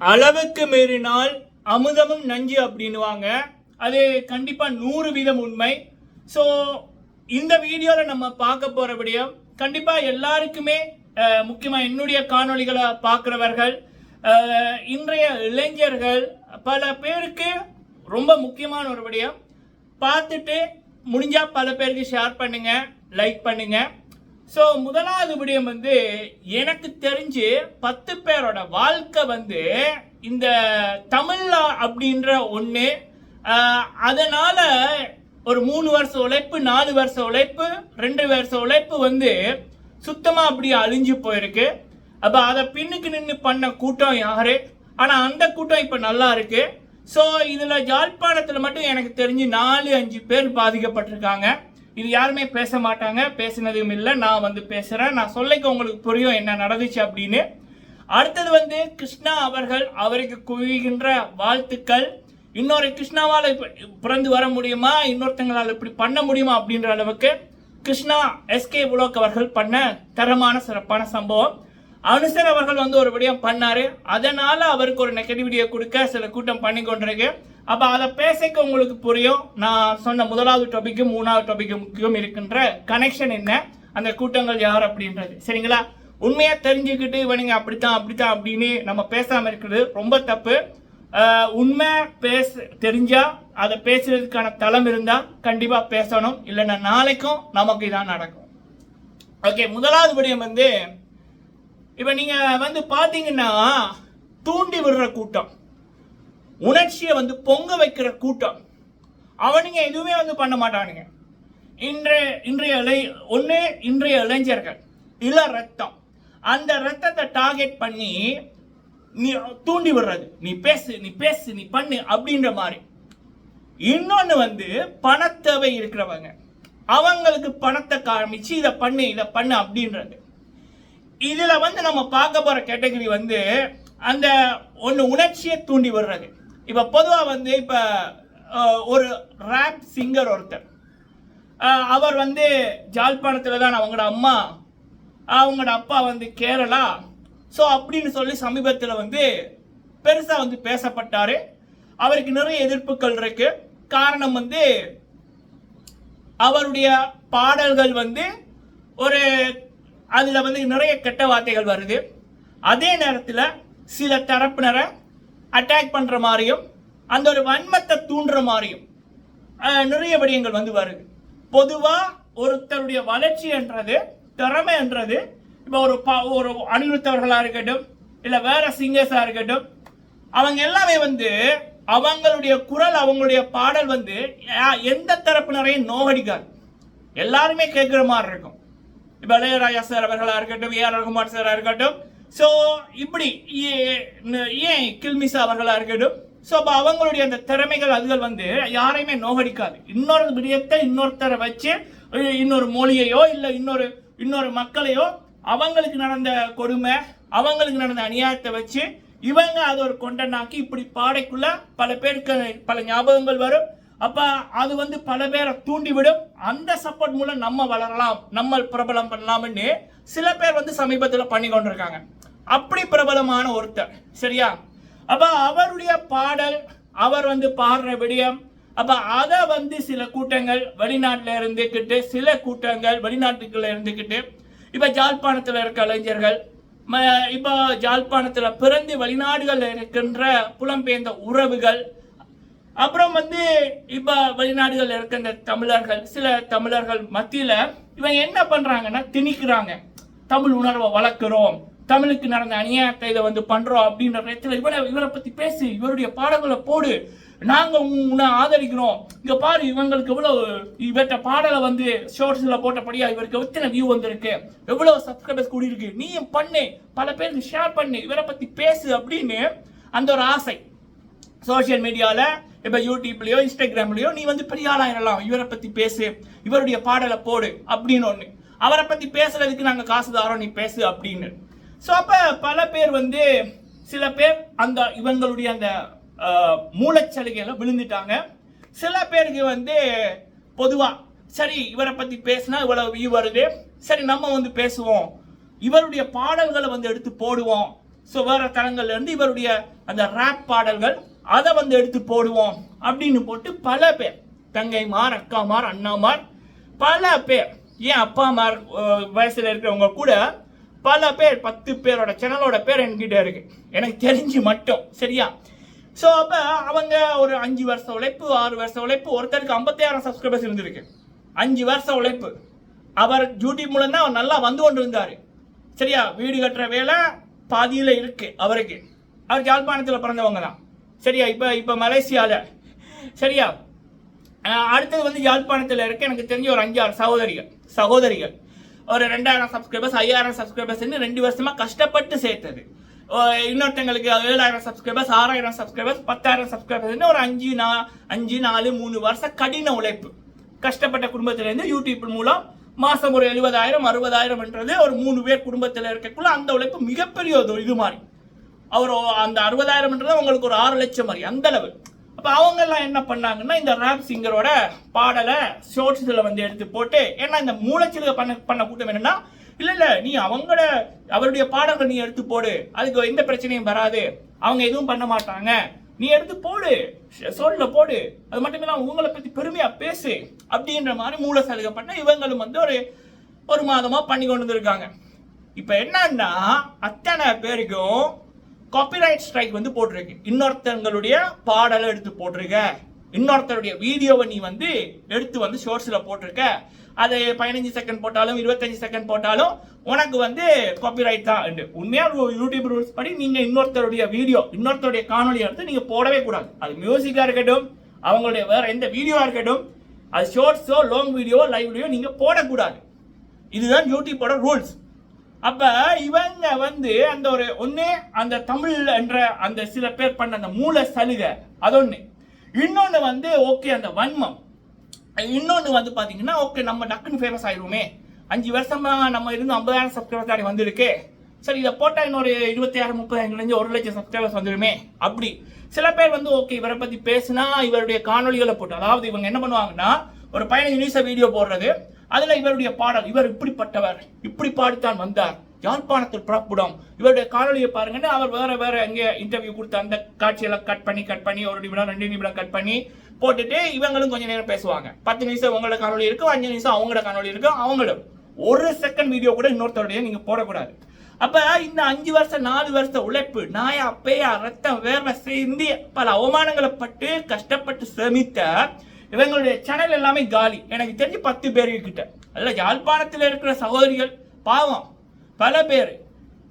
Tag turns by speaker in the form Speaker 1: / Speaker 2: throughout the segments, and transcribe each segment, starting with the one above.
Speaker 1: அளவுக்கு மீறினால் அமுதமும் நஞ்சு அப்படின்னுவாங்க. அது கண்டிப்பாக நூறு வீதம் உண்மை. ஸோ இந்த வீடியோவில் நம்ம பார்க்க போகிற விடயம் கண்டிப்பாக எல்லாருக்குமே முக்கியமாக என்னுடைய காணொளிகளை பார்க்குறவர்கள் இன்றைய இளைஞர்கள் பல பேருக்கு ரொம்ப முக்கியமான ஒரு விடயம். பார்த்துட்டு முடிஞ்சால் பல பேருக்கு ஷேர் பண்ணுங்கள் லைக் பண்ணுங்கள் ஸோ முதலாவது விடயம் வந்து எனக்கு தெரிஞ்சு பத்து பேரோட வாழ்க்கை வந்து இந்த தமிழ் அப்படின்ற ஒன்று அதனால் ஒரு மூணு வருஷம் உழைப்பு நாலு வருஷம் உழைப்பு ரெண்டு வருஷம் உழைப்பு வந்து சுத்தமாக அப்படியே அழிஞ்சு போயிருக்கு. அப்போ அதை பின்னுக்கு நின்று பண்ண கூட்டம் யாரு? ஆனால் அந்த கூட்டம் இப்போ நல்லா இருக்கு. ஸோ இதில் ஜாழ்ப்பாணத்தில் மட்டும் எனக்கு தெரிஞ்சு நாலு அஞ்சு பேர் பாதிக்கப்பட்டிருக்காங்க. இது யாருமே பேச மாட்டாங்க பேசினதும் இல்லை. நான் வந்து பேசுகிறேன் நான் சொல்லிக்க உங்களுக்கு புரியும் என்ன நடந்துச்சு அப்படின்னு. அடுத்தது வந்து கிருஷ்ணா அவர்கள் அவருக்கு குவிகின்ற வாழ்த்துக்கள். இன்னொரு கிருஷ்ணாவால் பிறந்து வர முடியுமா? இன்னொருத்தங்களால் இப்படி பண்ண முடியுமா அப்படின்ற அளவுக்கு கிருஷ்ணா எஸ்கே புலோக் அவர்கள் பண்ண தரமான சிறப்பான சம்பவம். அனுசர் அவர்கள் வந்து ஒரு விடயம் பண்ணார். அதனால் அவருக்கு ஒரு நெகட்டிவிட்டியை கொடுக்க சில கூட்டம் பண்ணி கொண்டிருக்கு. அப்போ அதை பேசிக்க உங்களுக்கு புரியும். நான் சொன்ன முதலாவது டாபிக்கும் மூணாவது டாபிக்கும் இருக்கின்ற கனெக்ஷன் என்ன அந்த கூட்டங்கள் யார் அப்படின்றது. சரிங்களா? உண்மையாக தெரிஞ்சுக்கிட்டு இவனுங்க அப்படித்தான் அப்படித்தான் அப்படின்னு நம்ம பேசாமல் இருக்கிறது ரொம்ப தப்பு. உண்மை பேச தெரிஞ்சால் அதை பேசுறதுக்கான தளம் இருந்தால் கண்டிப்பாக பேசணும். இல்லைன்னா நாளைக்கும் நமக்கு இதான் நடக்கும். ஓகே முதலாவது விடயம் வந்து இப்போ நீங்கள் வந்து பார்த்தீங்கன்னா தூண்டி விடுற கூட்டம். உணர்ச்சியை வந்து பொங்க வைக்கிற கூட்டம். அவனுங்க எதுவுமே வந்து பண்ண மாட்டானுங்க. இன்றைய இன்றைய இளை ஒன்று இன்றைய இளைஞர்கள். இள ரத்தம். அந்த ரத்தத்தை டார்கெட் பண்ணி நீ தூண்டி விடுறது. நீ பேசு நீ பேசு நீ பண்ணு அப்படின்ற மாதிரி. இன்னொன்று வந்து பணத்தேவை இருக்கிறவங்க. அவங்களுக்கு பணத்தை காமிச்சு இதை பண்ணு இதை பண்ணு அப்படின்றது. இதில் வந்து நம்ம பார்க்க போகிற கேட்டகரி வந்து அந்த ஒன்று உணர்ச்சியை தூண்டி விடுறது. இப்போ பொதுவாக வந்து இப்போ ஒரு ரேப் சிங்கர் ஒருத்தர். அவர் வந்து ஜாழ்ப்பாணத்தில் தான் அவங்களோட அம்மா அவங்களோட அப்பா வந்து கேரளா. ஸோ அப்படின்னு சொல்லி சமீபத்தில் வந்து பெருசாக வந்து பேசப்பட்டார். அவருக்கு நிறைய எதிர்ப்புகள் இருக்கு. காரணம் வந்து அவருடைய பாடல்கள் வந்து ஒரு அதில் வந்து நிறைய கெட்ட வார்த்தைகள் வருது. அதே நேரத்தில் சில தரப்பினரை அட்டாக் பண்ணுற மாதிரியும் அந்த ஒரு வன்மத்தை தூண்டுற மாதிரியும் நிறைய விடயங்கள் வந்து வருது. பொதுவாக ஒருத்தருடைய வளர்ச்சி என்றது திறமை என்றது இப்போ ஒரு பா ஒரு அனிருத்தவர்களாக இருக்கட்டும் இல்லை வேற சிங்கர்ஸாக இருக்கட்டும் அவங்க எல்லாமே வந்து அவங்களுடைய குரல் அவங்களுடைய பாடல் வந்து யா- எந்த தரப்பினரையும் நோகடிக்காது. எல்லாருமே கேட்குற மாதிரி இருக்கும். இப்போ இளையராஜா சார் அவர்களாக இருக்கட்டும் ஏஆர் ரகுமான் சாராக இருக்கட்டும் ஸோ இப்படி ஏன் கில்மிஸ் அவர்களாக இருக்கட்டும்? ஸோ அப்போ அவங்களுடைய அந்த திறமைகள் அதுகள் வந்து யாரையுமே நோகடிக்காது. இன்னொரு விடயத்தை இன்னொருத்தரை வச்சு இன்னொரு மொழியையோ இல்லை இன்னொரு இன்னொரு மக்களையோ அவங்களுக்கு நடந்த கொடுமை அவங்களுக்கு நடந்த அநியாயத்தை வச்சு இவங்க அதை ஒரு கொண்டனாக்கி இப்படி பாடைக்குள்ள பல பேருக்கு பல ஞாபகங்கள் வரும். அப்ப அது வந்து பல பேரை தூண்டிவிடும். அந்த சப்போர்ட் மூலம் நம்ம வளரலாம் நம்ம பிரபலம் பண்ணலாம்னு சில பேர் வந்து சமீபத்தில் பண்ணி கொண்டிருக்காங்க அப்படி பிரபலமான ஒருத்தர் சரியா? அப்ப அவருடைய பாடல் அவர் வந்து பாடுற விடயம் அப்ப அதை வந்து சில கூட்டங்கள் வெளிநாட்டில் இருந்துக்கிட்டு சில கூட்டங்கள் வெளிநாட்டுக்குள்ள இருந்துக்கிட்டு இப்ப ஜாழ்ப்பாணத்தில் இருக்க இளைஞர்கள் ம- இப்ப ஜாழ்ப்பாணத்துல பிறந்து வெளிநாடுகளில் இருக்கின்ற புலம்பெயர்ந்த உறவுகள் அப்புறம் வந்து இப்ப வெளிநாடுகளில் இருக்கின்ற தமிழர்கள் சில தமிழர்கள் மத்தியில இவங்க என்ன பண்றாங்கன்னா திணிக்கிறாங்க. தமிழ் உணர்வை வளர்க்கிறோம். தமிழுக்கு நடந்த அநியாயத்தை இதை வந்து பண்றோம் அப்படின்ற இடத்துல இவரை இவரை பத்தி பேசு இவருடைய பாடல்களை போடு. நாங்க உன்னை ஆதரிக்கிறோம். இங்க பாரு இவங்களுக்கு எவ்வளவு இவற்ற பாடலை வந்து ஷோர்ட்ஸ்ல போட்டபடியா இவருக்கு எத்தனை வியூ வந்திருக்கு? எவ்வளவு சப்ஸ்கிரைபர்ஸ் கூடியிருக்கு? நீயும் பண்ணு. பல பேருக்கு ஷேர் பண்ணு. இவரை பத்தி பேசு அப்படின்னு அந்த ஒரு ஆசை. சோஷியல் மீடியாவில் இப்போ யூடியூப்லயோ இன்ஸ்டாகிராம்லயோ நீ வந்து பெரிய ஆளாயிரலாம் இவரை பத்தி பேசு. இவருடைய பாடலை போடு அப்படின்னு ஒன்று அவரை பத்தி பேசுறதுக்கு நாங்கள் காசு தாரோம் நீ பேசு அப்படின்னு. ஸோ அப்போ பல பேர் வந்து சில பேர் அந்த இவங்களுடைய அந்த அஹ், விழுந்துட்டாங்க. சில பேருக்கு வந்து பொதுவாக சரி இவரை பற்றி பேசினா இவ்வளோ வியூ வருது. சரி நம்ம வந்து பேசுவோம். இவருடைய பாடல்களை வந்து எடுத்து போடுவோம். ஸோ வேறு தளங்கள்லேருந்து இவருடைய அந்த ரேப் பாடல்கள் அதை வந்து எடுத்து போடுவோம். அப்படின்னு போட்டு பல பேர் தங்கைமார் அக்காமார் அண்ணாமார் பல பேர் ஏன் அப்பாமார் அஹ், வயசுல இருக்கிறவங்க கூட பல பேர் பத்து பேரோட சேனலோட பேர் என்கிட்ட இருக்கு. எனக்கு தெரிஞ்சு மட்டும் சரியா? ஸோ அப்போ அவங்க ஒரு அஞ்சு வருஷம் உழைப்பு ஆறு வருஷம் உழைப்பு ஒருத்தருக்கு ஐம்பத்தாயிரம் சப்ஸ்கிரைபர்ஸ் இருந்திருக்கு. அஞ்சு வருஷம் உழைப்பு. அவர் டியூட்டி மூலம் தான் அவர் நல்லா வந்து கொண்டு இருந்தார் சரியா? வீடு கட்டுற வேலை பாதியில் இருக்கு அவருக்கு. அவர் யாழ்ப்பாணத்தில் பிறந்தவங்க தான். சரியா? இப்போ இப்போ மலேசியாவில் சரியா? அடுத்தது வந்து யாழ்ப்பாணத்தில் இருக்க. எனக்கு தெரிஞ்ச ஒரு அஞ்சாறு சகோதரிகள். சகோதரிகள். ஒரு ரெண்டாயிரம் சப்ஸ்கிரைபர்ஸ் ஐயாயிரம் சப்ஸ்கிரைபர்ஸ்னு ரெண்டு வருஷமா கஷ்டப்பட்டு சேர்த்தது. இன்னொருத்தங்களுக்கு ஏழாயிரம் சப்ஸ்கிரைபர்ஸ் ஆறாயிரம் சப்ஸ்கிரைபர்ஸ் பத்தாயிரம் சப்ஸ்கிரைபர்ஸ்னு ஒரு அஞ்சு நா அஞ்சு நாலு மூணு வருஷம் கடின உழைப்பு. கஷ்டப்பட்ட குடும்பத்திலேருந்து யூடியூப் மூலம் மாசம் ஒரு எழுபதாயிரம் அறுபதாயிரம்ன்றது ஒரு மூணு பேர் குடும்பத்தில் இருக்கக்குள்ள அந்த உழைப்பு மிகப்பெரிய ஒரு இது மாதிரி. அவர் அந்த அறுபதாயிரம்ன்றது உங்களுக்கு ஒரு ஆறு லட்சம் மாதிரி அந்த அளவு. இப்போ அவங்க எல்லாம் என்ன பண்ணாங்கன்னா இந்த ரேப் சிங்கரோட பாடலை ஷோர்ட்ஸில் வந்து எடுத்து போட்டு ஏன்னா இந்த மூளைச்சிலுக பண்ண பண்ண கூட்டம் என்னன்னா இல்லை இல்லை நீ அவங்களோட அவருடைய பாடல்கள் நீ எடுத்து போடு. அதுக்கு எந்த பிரச்சனையும் வராது. அவங்க எதுவும் பண்ண மாட்டாங்க. நீ எடுத்து போடு. சோழில் போடு. அது மட்டும் இல்லாமல் உங்களை பற்றி பெருமையாக பேசு. அப்படின்ற மாதிரி மூல சலுகை பண்ண இவங்களும் வந்து ஒரு ஒரு மாதமாக பண்ணி கொண்டு வந்திருக்காங்க. இப்போ என்னன்னா அத்தனை பேருக்கும் காப்பிரைட் ஸ்ட்ரைக் வந்து போட்டிருக்கு. இன்னொருத்தங்களுடைய பாடலை எடுத்து போட்டிருக்க. இன்னொருத்தருடைய வீடியோவை நீ வந்து எடுத்து வந்து ஷோர்ஸில் போட்டிருக்க. அது பதினஞ்சு செகண்ட் போட்டாலும் இருபத்தஞ்சு செகண்ட் போட்டாலும் உனக்கு வந்து காப்பிரைட் தான். உண்மையாக யூடியூப் ரூல்ஸ் படி நீங்கள் இன்னொருத்தருடைய வீடியோ இன்னொருத்தருடைய காணொலியை எடுத்து நீங்கள் போடவே கூடாது. அது மியூசிக்காக இருக்கட்டும் அவங்களுடைய வேற எந்த வீடியோவாக இருக்கட்டும் அது ஷோர்ட்ஸோ லாங் வீடியோ லைவ் வீடியோ நீங்கள் போடக்கூடாது. இதுதான் யூடியூப்போட ரூல்ஸ் அப்ப இவங்க வந்து அந்த ஒரு ஒன்று அந்த தமிழ் என்ற அந்த சில பேர் பண்ண அந்த மூல சலுகை அதொன்னு இன்னொன்னு வந்து ஓகே அந்த வன்மம். இன்னொன்னு வந்து பாத்தீங்கன்னா ஓகே நம்ம டக்குன்னு ஃபேமஸ் ஆயிருவோமே அஞ்சு வருஷமா நம்ம இருந்து ஐம்பதாயிரம் சப்ஸ்கிரைபர் தாண்டி வந்திருக்கு. சரி இதை போட்டா இன்னொரு இருபத்தாயிரம் முப்பதாயிரம் இருந்து ஒரு லட்சம் சப்ஸ்கிரைபர்ஸ் வந்துருமே. அப்படி. சில பேர் வந்து ஓகே இவரை பத்தி பேசினா இவருடைய காணொளிகளை போட்டு அதாவது இவங்க என்ன பண்ணுவாங்கன்னா ஒரு பதினஞ்சு நியூஸை வீடியோ போடுறது. அதுல இவருடைய பாடல் இவர் இப்படிப்பட்டவர் இப்படி பாடித்தான் வந்தார். யாழ்ப்பாணத்தில் புறப்படும்? இவருடைய காணொலியை பாருங்கன்னு அவர் வேற வேற எங்கே இன்டர்வியூ கொடுத்த அந்த காட்சியெல்லாம் கட் பண்ணி கட் பண்ணி ஒரு நிமிடம் ரெண்டு நிமிடம் கட் பண்ணி போட்டுட்டு இவங்களும் கொஞ்ச நேரம் பேசுவாங்க. பத்து நிமிஷம் உங்களோட காணொலி இருக்கும் அஞ்சு நிமிஷம் அவங்களோட காணொலி இருக்கும் அவங்களும். ஒரு செகண்ட் வீடியோ கூட இன்னொருத்தருடைய நீங்க போடக்கூடாது. அப்ப இந்த அஞ்சு வருஷம் நாலு வருஷ உழைப்பு நாயா பேயா ரத்தம் வேர்வை சேர்ந்து பல அவமானங்களை பட்டு கஷ்டப்பட்டு சேமித்த இவங்களுடைய சேனல் எல்லாமே காலி. எனக்கு தெரிஞ்சு பத்து பேர் கிட்ட அதில் யாழ்ப்பாணத்தில் இருக்கிற சகோதரிகள் பாவம். பல பேர்.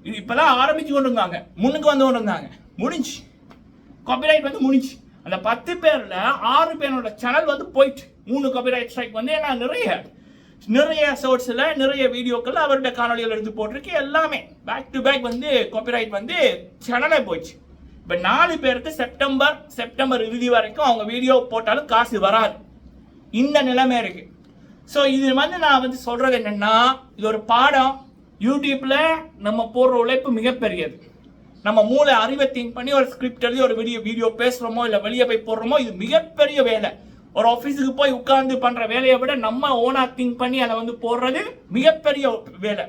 Speaker 1: இது இப்போதான் ஆரம்பிச்சு கொண்டு இருந்தாங்க முன்னுக்கு வந்து கொண்டு இருந்தாங்க முடிஞ்சு. காப்பிரைட் வந்து முடிஞ்சு. அந்த பத்து பேரில் ஆறு பேரோட சேனல் வந்து போயிட்டு. மூணு காப்பிரைட் ஸ்ட்ரைக் வந்து ஏன்னா நிறைய நிறைய சோர்ஸில் நிறைய வீடியோக்கள் அவருடைய காணொலிகள் எடுத்து போட்டிருக்கு. எல்லாமே. பேக் டு பேக் வந்து காப்பிரைட் வந்து சேனலே போயிடுச்சு. இப்போ நாலு பேருக்கு செப்டம்பர் செப்டம்பர் இறுதி வரைக்கும் அவங்க வீடியோ போட்டாலும் காசு வராது. இந்த நிலைமை இருக்கு. ஸோ இது வந்து நான் வந்து சொல்றது என்னன்னா இது ஒரு பாடம். யூடியூப்ல நம்ம போடுற உழைப்பு மிகப்பெரியது. நம்ம மூளை அறிவை திங்க் பண்ணி ஒரு ஸ்கிரிப்ட் எழுதி ஒரு வீடியோ வீடியோ பேசுகிறோமோ இல்லை வெளியே போய் போடுறோமோ இது மிகப்பெரிய வேலை. ஒரு ஆஃபீஸுக்கு போய் உட்கார்ந்து பண்ணுற வேலையை விட நம்ம ஓனாக திங்க் பண்ணி அதை வந்து போடுறது மிகப்பெரிய வேலை.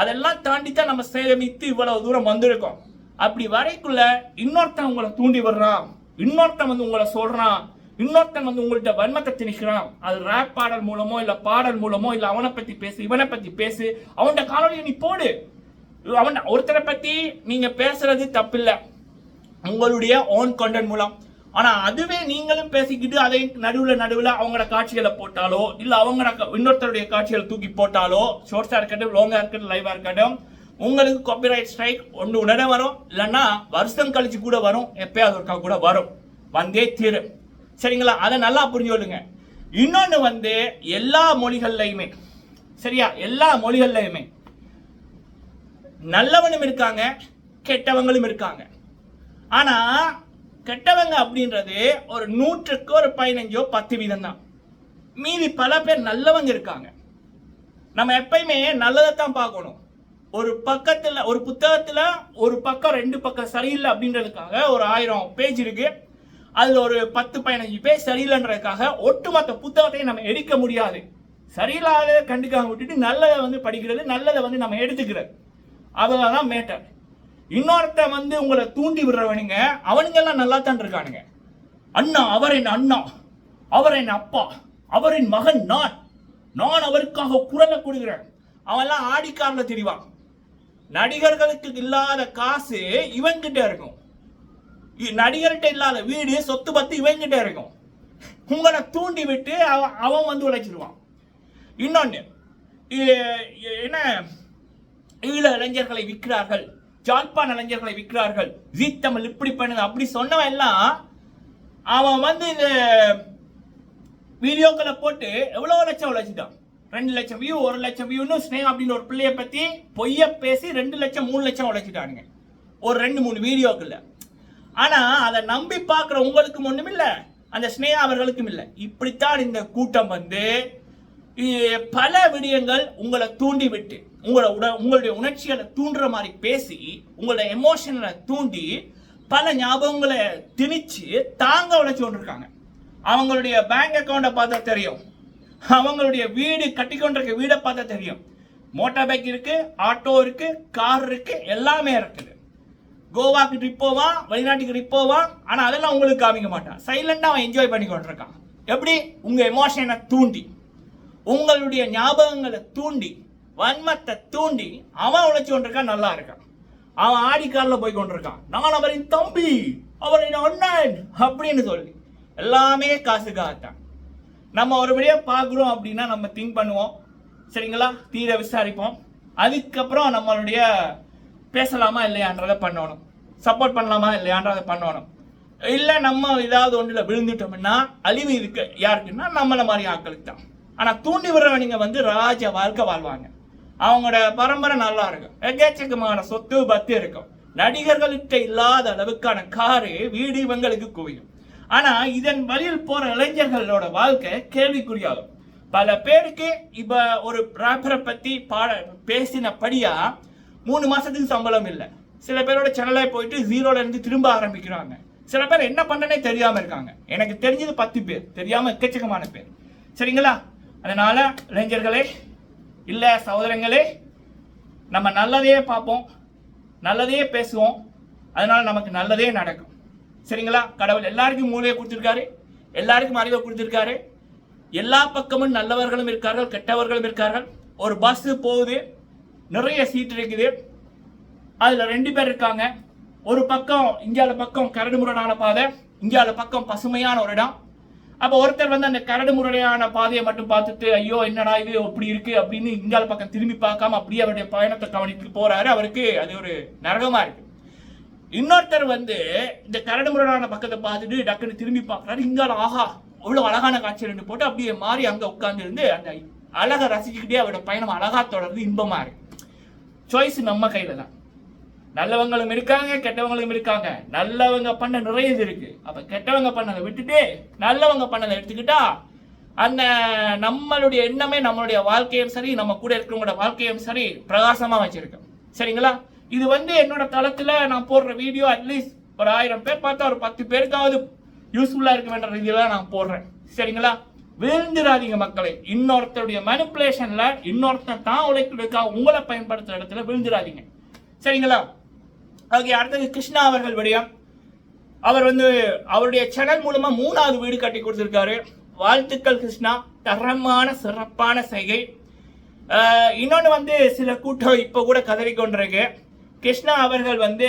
Speaker 1: அதெல்லாம் தாண்டி தான் நம்ம சேமித்து இவ்வளவு தூரம் வந்திருக்கோம். அப்படி வரைக்குள்ள இன்னொருத்தன் உங்களை தூண்டி விடுறான் இன்னொருத்தன் வந்து உங்களை சொல்றான். இன்னொருத்தன் வந்து உங்கள்கிட்ட வன்மத்தை திணிக்கிறான். அது ரேப் பாடல் மூலமோ இல்ல பாடல் மூலமோ இல்ல அவனை பத்தி பேசு இவனை பத்தி பேசு. அவன்கிட்ட காணொலியை நீ போடு. அவன் ஒருத்தரை பத்தி நீங்க பேசுறது தப்பில்லை. உங்களுடைய ஓன் கண்டென்ட் மூலம். ஆனா அதுவே நீங்களும் பேசிக்கிட்டு அதை நடுவுல நடுவுல அவங்களோட காட்சிகளை போட்டாலோ இல்ல அவங்களோட இன்னொருத்தருடைய காட்சிகளை தூக்கி போட்டாலோ ஷோர்ட்ஸா இருக்கட்டும் லாங்கா இருக்கட்டும் லைவா இருக்கட்டும் உங்களுக்கு காப்பிரைட் ஸ்ட்ரைக் ஒன்று உடனே வரும். இல்லைன்னா வருஷம் கழிச்சு கூட வரும். எப்பயாவது ஒருக்கா கூட வரும். வந்தே தீரும். சரிங்களா? அதை நல்லா புரிஞ்சுக்கொள்ளுங்க. இன்னொன்று வந்து எல்லா மொழிகள்லையுமே சரியா? எல்லா மொழிகள்லையுமே நல்லவனும் இருக்காங்க கெட்டவங்களும் இருக்காங்க. ஆனால் கெட்டவங்க அப்படின்றது ஒரு நூற்றுக்கு ஒரு பதினஞ்சோ பத்து வீதம் தான். மீதி பல பேர் நல்லவங்க இருக்காங்க. நம்ம எப்பயுமே நல்லதை தான் பார்க்கணும். ஒரு பக்கத்துல ஒரு புத்தகத்துல ஒரு பக்கம் ரெண்டு பக்கம் சரியில்லை அப்படின்றதுக்காக ஒரு ஆயிரம் பேஜ் இருக்கு. அதுல ஒரு பத்து பதினஞ்சு பேஜ் சரியில்லைன்றதுக்காக ஒட்டுமொத்த புத்தகத்தையும் நம்ம எடுக்க முடியாது. சரியில்லாத கண்டுக்காம விட்டுட்டு நல்லதை வந்து படிக்கிறது நல்லதை வந்து நம்ம எடுத்துக்கிறது. அதுதான் மேட்டர் இன்னொருத்த வந்து உங்களை தூண்டி விடுறவனுங்க அவனுங்க எல்லாம் நல்லா தான் இருக்கானுங்க. அண்ணா அவர் என் அண்ணா. அவர் என் அப்பா. அவரின் மகன் நான். நான் அவருக்காக குரலை கொடுக்குறேன். அவன்லாம் ஆடிக்காரில் தெரிவான். நடிகர்களுக்கு இல்லாத காசு இவங்கிட்ட இருக்கும். நடிகர்கிட்ட இல்லாத வீடு சொத்து பத்து இவங்கிட்ட இருக்கும். உங்களை தூண்டி விட்டு அவன் அவன் வந்து உழைச்சிருவான். இன்னொன்று என்ன? ஈழ இளைஞர்களை விற்கிறார்கள் ஜாழ்ப்பாண இளைஞர்களை விற்கிறார்கள். ஜீ தமிழ் இப்படி பண்ணுங்க அப்படி சொன்னவன் எல்லாம் அவன் வந்து இந்த வீடியோக்களை போட்டு எவ்வளோ லட்சம் உழைச்சிட்டான். ரெண்டு லட்சம் வியூ ஒரு லட்சம் வியூன்னு ஸ்னேகா அப்படின்னு ஒரு பிள்ளைய பத்தி பொய்ய பேசி ரெண்டு லட்சம் மூணு லட்சம் உழைச்சிட்டானுங்க. ஒரு ரெண்டு மூணு வீடியோக்குள்ள. ஆனா அதை நம்பி பார்க்குற உங்களுக்கும் ஒண்ணும் இல்ல அந்த ஸ்னேகா அவர்களுக்கும் இல்ல. இப்படித்தான் இந்த கூட்டம் வந்து பல விடயங்கள் உங்களை தூண்டி விட்டு உங்களை உட உங்களுடைய உணர்ச்சிகளை தூண்டுற மாதிரி பேசி உங்களோட எமோஷனை தூண்டி பல ஞாபகங்களை திணிச்சு தாங்க உழைச்சு கொண்டிருக்காங்க. அவங்களுடைய பேங்க் அக்கௌண்ட்டை பார்த்தா தெரியும். அவங்களுடைய வீடு கட்டி கொண்டிருக்க வீடை பார்த்தா தெரியும். மோட்டார் பைக் இருக்கு ஆட்டோ இருக்கு கார் இருக்கு எல்லாமே இருக்குது. கோவாக்கு ட்ரிப் போவான் வெளிநாட்டுக்கு ட்ரிப் போவான் ஆனா அதெல்லாம் உங்களுக்கு காமிக்க மாட்டான் சைலண்டா அவன் என்ஜாய் பண்ணி கொண்டிருக்கான். எப்படி? உங்க எமோஷனை தூண்டி. உங்களுடைய ஞாபகங்களை தூண்டி வன்மத்தை தூண்டி அவன் உழைச்சி கொண்டிருக்கான் நல்லா இருக்கான். அவன் ஆடி காரில் போய் கொண்டிருக்கான். நான் அவரின் தம்பி அவரின் அண்ணன் அப்படின்னு சொல்லி. எல்லாமே காசுக்காகத்தான். நம்ம ஒருபடியா பார்க்குறோம் அப்படின்னா நம்ம திங்க் பண்ணுவோம். சரிங்களா? தீர விசாரிப்போம். அதுக்கப்புறம் நம்மளுடைய பேசலாமா இல்லையான்றதை பண்ணணும். சப்போர்ட் பண்ணலாமா இல்லையான்றதை பண்ணணும். இல்லை நம்ம ஏதாவது ஒன்றில் விழுந்துட்டோம்னா அழிவு இருக்கு. யாருக்குன்னா நம்மளை மாதிரி ஆட்களுக்கு தான். ஆனால் தூண்டி விடுறவனுங்க வந்து ராஜ வாழ்க்கை வாழ்வாங்க. அவங்களோட பரம்பரை நல்லா இருக்கும். எக்கச்சக்கமான சொத்து பத்து இருக்கும். நடிகர்கள்கிட்ட இல்லாத அளவுக்கான காரு வீடு இவங்களுக்கு குவியும். ஆனா இதன் வழியில் போற இளைஞர்களோட வாழ்க்கை கேள்விக்குறியாகும். பல பேருக்கு இப்ப ஒரு ராப்பரை பத்தி பாட பேசினபடியா மூணு மாசத்துக்கு சம்பளம் இல்லை. சில பேரோட சென்னலே போயிட்டு ஜீரோல இருந்து திரும்ப ஆரம்பிக்கிறாங்க. சில பேர் என்ன பண்ணனே தெரியாம இருக்காங்க. எனக்கு தெரிஞ்சது பத்து பேர் தெரியாம எக்கச்சக்கமான பேர். சரிங்களா? அதனால இளைஞர்களே இல்ல சகோதரங்களே நம்ம நல்லதையே பார்ப்போம் நல்லதையே பேசுவோம். அதனால நமக்கு நல்லதே நடக்கும். சரிங்களா? கடவுள் எல்லாருக்கும் மூளையை கொடுத்துருக்காரு. எல்லாருக்கும் அறிவை கொடுத்துருக்காரு. எல்லா பக்கமும் நல்லவர்களும் இருக்கார்கள் கெட்டவர்களும் இருக்கார்கள். ஒரு பஸ் போகுது. நிறைய சீட் இருக்குது. அதில் ரெண்டு பேர் இருக்காங்க. ஒரு பக்கம் இந்தியாவில் பக்கம் கரடு முரடான பாதை இந்தியாவில் பக்கம் பசுமையான ஒரு இடம். அப்போ ஒருத்தர் வந்து அந்த கரடு முரடையான பாதையை மட்டும் பார்த்துட்டு ஐயோ என்னடா இது? அப்படி இருக்கு? அப்படின்னு இந்தியாவில் பக்கம் திரும்பி பார்க்காம அப்படியே அவருடைய பயணத்தை கவனித்து போறாரு. அவருக்கு அது ஒரு நரகமா இருக்கு. இன்னொருத்தர் வந்து இந்த கரடு முரடான பக்கத்தை பார்த்துட்டு டக்குன்னு திரும்பி பார்க்குறாரு. இங்கால ஆஹா அவ்வளோ அழகான காட்சி ரெண்டு போட்டு அப்படியே மாறி அங்கே உட்காந்துருந்து அந்த அழகை ரசிச்சுக்கிட்டே அவரோட பயணம் அழகா தொடர்ந்து இன்பமாக இருக்கு. சாய்ஸ் நம்ம கையில் தான். நல்லவங்களும் இருக்காங்க கெட்டவங்களும் இருக்காங்க. நல்லவங்க பண்ண நிறைய இது இருக்கு. அப்போ கெட்டவங்க பண்ணதை விட்டுட்டு நல்லவங்க பண்ணதை எடுத்துக்கிட்டா அந்த நம்மளுடைய எண்ணமே நம்மளுடைய வாழ்க்கையும் சரி நம்ம கூட இருக்கிறவங்களோட வாழ்க்கையும் சரி பிரகாசமாக வச்சிருக்கோம். சரிங்களா? இது வந்து என்னோட தளத்தில் நான் போடுற வீடியோ அட்லீஸ்ட் ஒரு ஆயிரம் பேர் பார்த்தா ஒரு பத்து பேருக்காவது யூஸ்ஃபுல்லாக இருக்க வேண்டிய ரீதியில் நான் போடுறேன். சரிங்களா? விழுந்துடாதீங்க மக்களை. இன்னொருத்தருடைய மனுப்புலேஷனில் இன்னொருத்தன் தான் உழைக்கிறதுக்காக உங்களை பயன்படுத்துகிற இடத்துல விழுந்துடாதீங்க. சரிங்களா? ஓகே அடுத்தது கிருஷ்ணா அவர்கள் விடயம். அவர் வந்து அவருடைய சேனல் மூலமாக மூணாவது வீடு கட்டி கொடுத்துருக்காரு. வாழ்த்துக்கள் கிருஷ்ணா. தரமான சிறப்பான செய்கை. இன்னொன்று வந்து சில கூட்டம் இப்போ கூட கதறி கொண்டிருக்கு கிருஷ்ணா அவர்கள் வந்து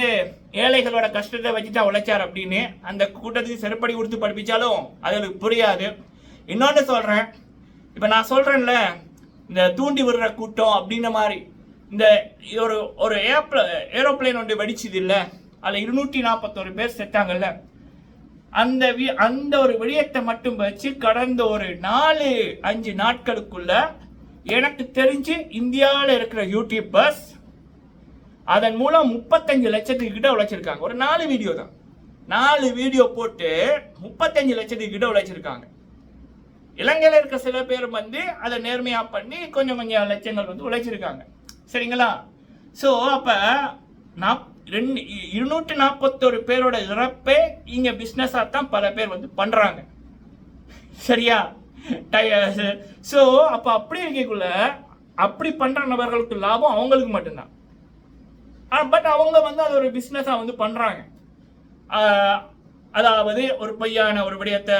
Speaker 1: ஏழைகளோட கஷ்டத்தை வச்சு தான் உழைச்சார் அப்படின்னு அந்த கூட்டத்துக்கு செருப்படி கொடுத்து படிப்பிச்சாலும் அது புரியாது. இன்னொன்று சொல்கிறேன் இப்போ நான் சொல்கிறேன்ல இந்த தூண்டி விடுற கூட்டம் அப்படின்ற மாதிரி. இந்த ஒரு ஒரு ஏப்ல ஏரோப்ளேன் ஒன்று வெடிச்சது இல்லை. அதில் இருநூற்றி நாற்பத்தோரு பேர் செத்தாங்கல்ல. அந்த வி- அந்த ஒரு விடயத்தை மட்டும் வச்சு கடந்த ஒரு நாலு அஞ்சு நாட்களுக்குள்ள எனக்கு தெரிஞ்சு இந்தியாவில் இருக்கிற யூடியூபர்ஸ் அதன் மூலம் முப்பத்தஞ்சு லட்சத்துக்கு கிட்ட உழைச்சிருக்காங்க. ஒரு நாலு வீடியோ தான். நாலு வீடியோ போட்டு முப்பத்தஞ்சு லட்சத்துக்கு கிட்ட உழைச்சிருக்காங்க. இலங்கையில் இருக்க சில பேர் வந்து அதை நேர்மையாக பண்ணி கொஞ்சம் கொஞ்சம் லட்சங்கள் வந்து உழைச்சிருக்காங்க. சரிங்களா? ஸோ அப்போ நாப் ரெண்டு இ- இருநூற்றி நாற்பத்தோரு பேரோட இறப்பே இங்கே பிஸ்னஸாக தான் பல பேர் வந்து பண்ணுறாங்க சரியா? ஸோ அப்போ அப்படி இருக்கக்குள்ள அப்படி பண்ணுற நபர்களுக்கு லாபம் அவங்களுக்கு மட்டும்தான். பட் அவங்க வந்து அது ஒரு பிஸ்னஸாக வந்து பண்ணுறாங்க அதாவது ஒரு பொய்யான ஒரு விடயத்தை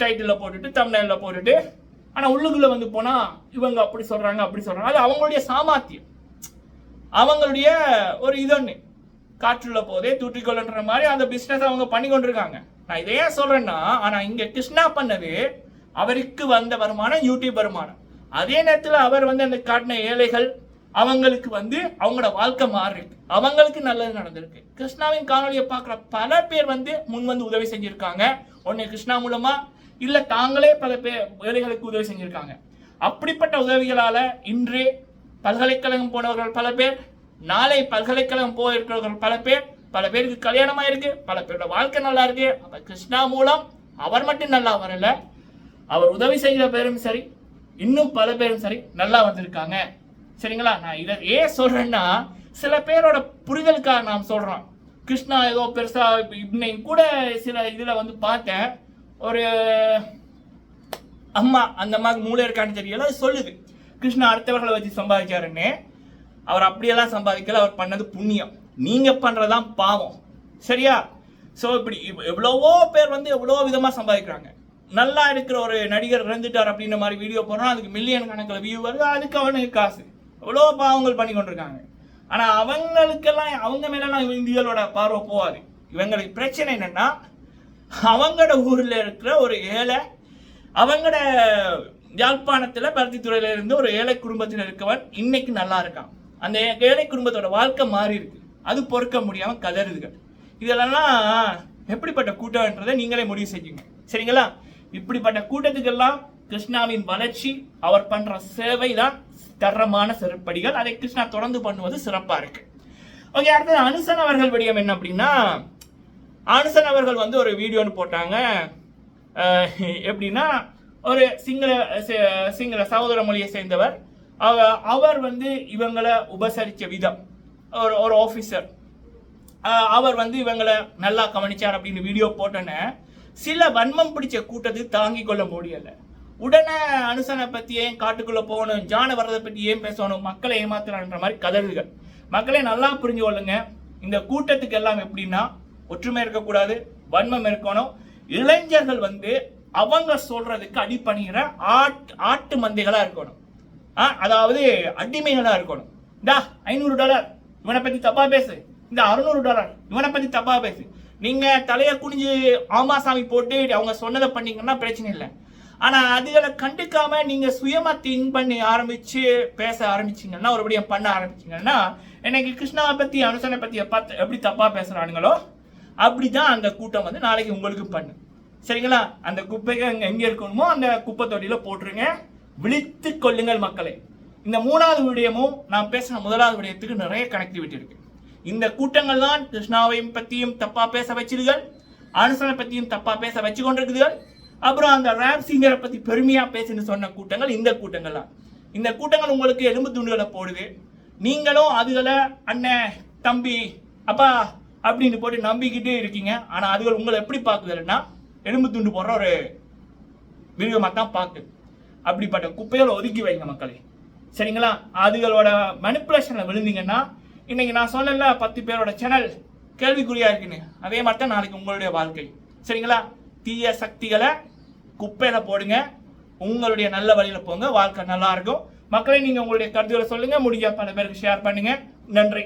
Speaker 1: டைட்டிலில் போட்டுட்டு தமிழ்ல போட்டுட்டு ஆனால் உள்ளுக்குள்ளே வந்து போனால் இவங்க அப்படி சொல்கிறாங்க அப்படி சொல்கிறாங்க அது அவங்களுடைய சாமாத்தியம் அவங்களுடைய ஒரு இதொன்னு. காற்றுள்ள போதே தூற்றிக்கொள்ளுன்ற மாதிரி அந்த பிஸ்னஸ் அவங்க பண்ணி கொண்டிருக்காங்க. நான் இதை ஏன் சொல்கிறேன்னா ஆனால் இங்கே கிருஷ்ணா பண்ணது அவருக்கு வந்த வருமானம் யூடியூப் வருமானம். அதே நேரத்தில் அவர் வந்து அந்த காட்டின ஏழைகள் அவங்களுக்கு வந்து அவங்களோட வாழ்க்கை மாறிருக்கு அவங்களுக்கு நல்லது நடந்திருக்கு. கிருஷ்ணாவின் காணொலியை பார்க்குற பல பேர் வந்து முன் வந்து உதவி செஞ்சுருக்காங்க. ஒன்று கிருஷ்ணா மூலமாக இல்லை தாங்களே பல பேர் ஏழைகளுக்கு உதவி செஞ்சுருக்காங்க. அப்படிப்பட்ட உதவிகளால் இன்று பல்கலைக்கழகம் போனவர்கள் பல பேர் நாளை பல்கலைக்கழகம் போயிருக்கிறவர்கள் பல பேர் பல பேருக்கு கல்யாணம் ஆயிருக்கு பல பேரோட வாழ்க்கை நல்லா இருக்கு அப்போ கிருஷ்ணா மூலம் அவர் மட்டும் நல்லா வரல. அவர் உதவி செய்கிற பேரும் சரி இன்னும் பல பேரும் சரி நல்லா வந்திருக்காங்க. சரிங்களா? நான் இதை ஏன் சொல்றேன்னா சில பேரோட புரிதலுக்காக நான் சொல்றோம். கிருஷ்ணா ஏதோ பெருசா இன்னைக்கு கூட சில இதில் வந்து பார்த்தேன். ஒரு அம்மா அந்த அம்மாவுக்கு மூளை இருக்கான்னு தெரியல சொல்லுது. கிருஷ்ணா அடுத்தவர்களை வச்சு சம்பாதிச்சாருன்னு அவர் அப்படியெல்லாம் சம்பாதிக்கல அவர் பண்ணது புண்ணியம். நீங்க பண்றதுதான் பாவம். சரியா? ஸோ இப்படி எவ்வளவோ பேர் வந்து எவ்வளோ விதமாக சம்பாதிக்கிறாங்க. நல்லா இருக்கிற ஒரு நடிகர் இறந்துட்டார் அப்படின்ற மாதிரி வீடியோ போடுறோம். அதுக்கு மில்லியன் கணக்கில் வியூ வருது. அதுக்கு அவனுக்கு காசு. எவ்வளோ பாவங்கள் பண்ணி கொண்டிருக்காங்க. ஆனால் அவங்களுக்கெல்லாம் அவங்க மேலெல்லாம் இந்தியர்களோட பார்வை போகாது. இவங்களுக்கு பிரச்சனை என்னன்னா அவங்களோட ஊரில் இருக்கிற ஒரு ஏழை அவங்களோட யாழ்ப்பாணத்துல பருத்தித்துறையில இருந்து ஒரு ஏழை குடும்பத்தில் இருக்கவன் இன்னைக்கு நல்லா இருக்கான். அந்த ஏழை குடும்பத்தோட வாழ்க்கை மாறி இருக்கு. அது பொறுக்க முடியாமல் கதறுதுகள் இதெல்லாம் எப்படிப்பட்ட கூட்டம்ன்றதை நீங்களே முடிவு செஞ்சுங்க. சரிங்களா? இப்படிப்பட்ட கூட்டத்துக்கெல்லாம் கிருஷ்ணாவின் வளர்ச்சி அவர் பண்ணுற சேவை தான் தரமான செருப்படிகள் அதை கிருஷ்ணா தொடர்ந்து பண்ணுவது சிறப்பா இருக்கு. ஓகே அடுத்தது அனுசன் அவர்கள் விடயம் என்ன அப்படின்னா அனுசன் அவர்கள் வந்து ஒரு வீடியோன்னு போட்டாங்க. எப்படின்னா ஒரு சிங்கள சிங்கள சகோதர மொழியை சேர்ந்தவர். அவர் வந்து இவங்களை உபசரித்த விதம். ஒரு ஒரு ஆஃபீஸர் அவர் வந்து இவங்களை நல்லா கவனிச்சார் அப்படின்னு வீடியோ போட்டோன்னே சில வன்மம் பிடிச்ச கூட்டத்தை தாங்கிக் கொள்ள முடியலை. உடனே அனுசனை பற்றி ஏன் காட்டுக்குள்ளே போகணும்? ஜான வரதை பற்றி ஏன் பேசணும்? மக்களை ஏமாத்துறான்ற மாதிரி கதறுகள் மக்களை நல்லா புரிஞ்சு கொள்ளுங்க. இந்த கூட்டத்துக்கு எல்லாம் எப்படின்னா ஒற்றுமை இருக்கக்கூடாது வன்மம் இருக்கணும். இளைஞர்கள் வந்து அவங்க சொல்றதுக்கு அடிப்பணிகிற ஆட் ஆட்டு மந்தைகளாக இருக்கணும். ஆ, அதாவது அடிமைகளாக இருக்கணும். இந்தா ஐநூறு டாலர். இவனை பற்றி தப்பா பேசு. இந்த அறுநூறு டாலர். இவனை பற்றி தப்பா பேசு. நீங்கள் தலையை குனிஞ்சு ஆமாசாமி போட்டு அவங்க சொன்னதை பண்ணீங்கன்னா பிரச்சனை இல்லை. ஆனால் அதுகளை கண்டுக்காம நீங்கள் சுயமாக திங்க் பண்ணி ஆரம்பித்து பேச ஆரம்பிச்சிங்கன்னா ஒரு பண்ண ஆரம்பிச்சிங்கன்னா எனக்கு கிருஷ்ணாவை பற்றி அனுசனை பற்றி பார்த்து எப்படி தப்பாக பேசுகிறானுங்களோ அப்படி தான் அந்த கூட்டம் வந்து நாளைக்கு உங்களுக்கு பண்ணு. சரிங்களா? அந்த குப்பைக்கு அங்கே எங்கே இருக்கணுமோ அந்த குப்பை தொட்டியில் போட்டுருங்க. விழித்து கொள்ளுங்கள் மக்களை. இந்த மூணாவது விடயமும் நான் பேசின முதலாவது விடயத்துக்கு நிறைய கனெக்டிவிட்டி இருக்கு. இந்த கூட்டங்கள் தான் கிருஷ்ணாவையும் பற்றியும் தப்பாக பேச வச்சிருக்கள் அனுசனை பற்றியும் தப்பாக பேச வச்சு கொண்டிருக்குதுகள் அப்புறம் அந்த ரேப் சிங்கரை பத்தி பெருமையா பேசுன்னு சொன்ன கூட்டங்கள் இந்த கூட்டங்கள் தான் இந்த கூட்டங்கள் உங்களுக்கு எலும்பு துண்டுகளை போடுது. நீங்களும் அதுகளை அண்ணன் தம்பி அப்பா அப்படின்னு போட்டு நம்பிக்கிட்டே இருக்கீங்க. ஆனா அதுகள் உங்களை எப்படி பாக்குதுன்னா எலும்பு துண்டு போடுற ஒரு மிருகமாக தான் பார்க்குது அப்படிப்பட்ட குப்பைகளை ஒதுக்கி வைங்க மக்களே. சரிங்களா? அதுகளோட மனிப்புலேஷனில் விழுந்தீங்கன்னா இன்னைக்கு நான் சொன்னேன்ல பத்து பேரோட சேனல் கேள்விக்குறியா இருக்குன்னு. அதே மாதிரி தான் நாளைக்கு உங்களுடைய வாழ்க்கை. சரிங்களா? தீய சக்திகளை குப்பையில் போடுங்க. உங்களுடைய நல்ல வழியில் போங்க. வாழ்க்கை நல்லா இருக்கும். மக்களை நீங்கள் உங்களுடைய கருத்துக்களை சொல்லுங்கள் முடிஞ்ச பல பேருக்கு ஷேர் பண்ணுங்கள் நன்றி.